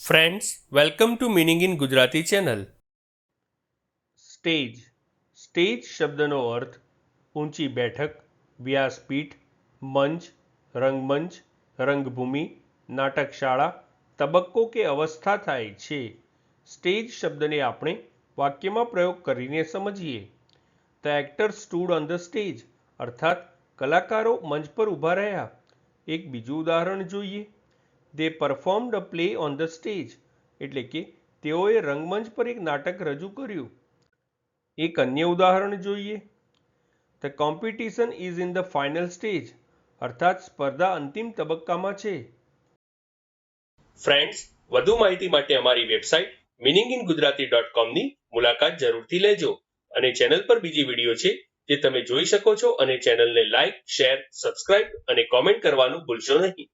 Friends welcome to meaning in Gujarati channel stage stage શબ્દનો અર્થ ઊંચી બેઠક વ્યાસપીઠ મંચ રંગમંચ રંગભૂમિ નાટકશાળા તબક્કો કે અવસ્થા થાય છે સ્ટેજ શબ્દને આપણે વાક્યમાં પ્રયોગ કરીને સમજીએ the actor stood on the stage અર્થાત કલાકારો મંચ પર ઊભા રહ્યા એક બીજું ઉદાહરણ જોઈએ they performed a play on the stage એટલે કે તેઓએ રંગમંચ પર એક નાટક રજૂ કર્યું. એક અન્ય ઉદાહરણ જોઈએ. The competition is in the final stage અર્થાત સ્પર્ધા અંતિમ તબક્કામાં છે. ફ્રેન્ડ્સ વધુ માહિતી માટે અમારી website meaning in Gujarati dot કોમની મુલાકાત જરૂરથી લેજો અને ચેનલ પર બીજી વીડિયો છે જે તમે જોઈ શકો છો અને ચેનલને લાઇક શેર સબસ્ક્રાઇબ અને કોમેન્ટ કરવાનું ભૂલશો નહીં.